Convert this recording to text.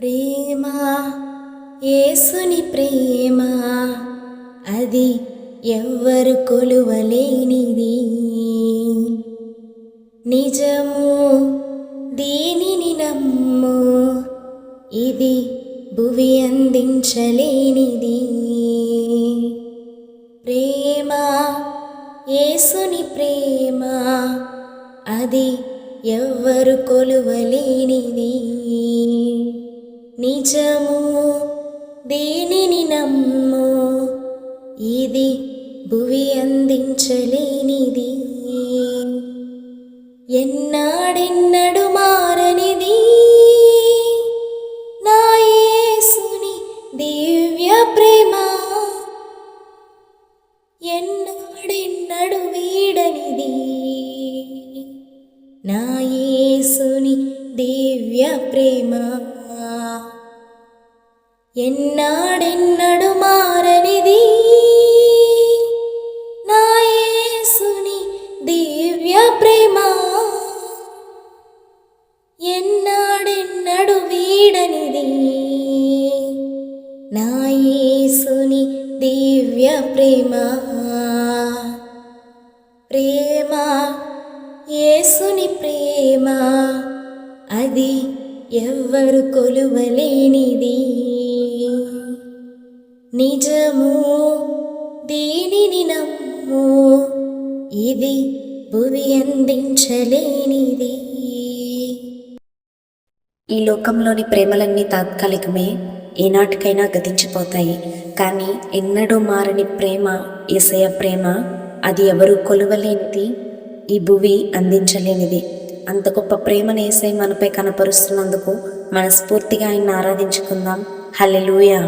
ప్రేమ ఏసుని ప్రేమ అది ఎవ్వరు కొలువలేనిది. నిజము దీనిని నమ్ము? ఇది భువి అందించలేనిది. ప్రేమ ఏసుని ప్రేమ అది ఎవ్వరు కొలువలేనిది. నిజము దేనిని నమ్ము? ఇది భువి అందించలేనిది. ఎన్నాడెన్నడు మారనిది? నా యేసుని దివ్య ప్రేమ. ఎన్నాడెన్నడు వీడనిది? నా యేసుని దివ్య ప్రేమ. ఎన్నాడెన్నడు మారనిది? నాయసుని దివ్య ప్రేమ. ఎన్నాడెన్నడు వీడనిది? నాయసుని దివ్య ప్రేమ. ప్రేమ యేసుని ప్రేమ. అది ఎవ్వరు కొలువలేనిది. నిజము దీనిని నమ్ము. ఇది భువి అందించలేనిది. ఈ లోకంలోని ప్రేమలన్నీ తాత్కాలికమే ఏనాటికైనా గతించిపోతాయి. కానీ ఎన్నడూ మారని ప్రేమ ఏసయ ప్రేమ అది ఎవరు కొలువలేనిది ఈ భువి అందించలేనిది. అంత గొప్ప ప్రేమను ఏసై మనపై కనపరుస్తున్నందుకు మనస్ఫూర్తిగా ఆయన ఆరాధించుకుందాం. హల్లెలూయా.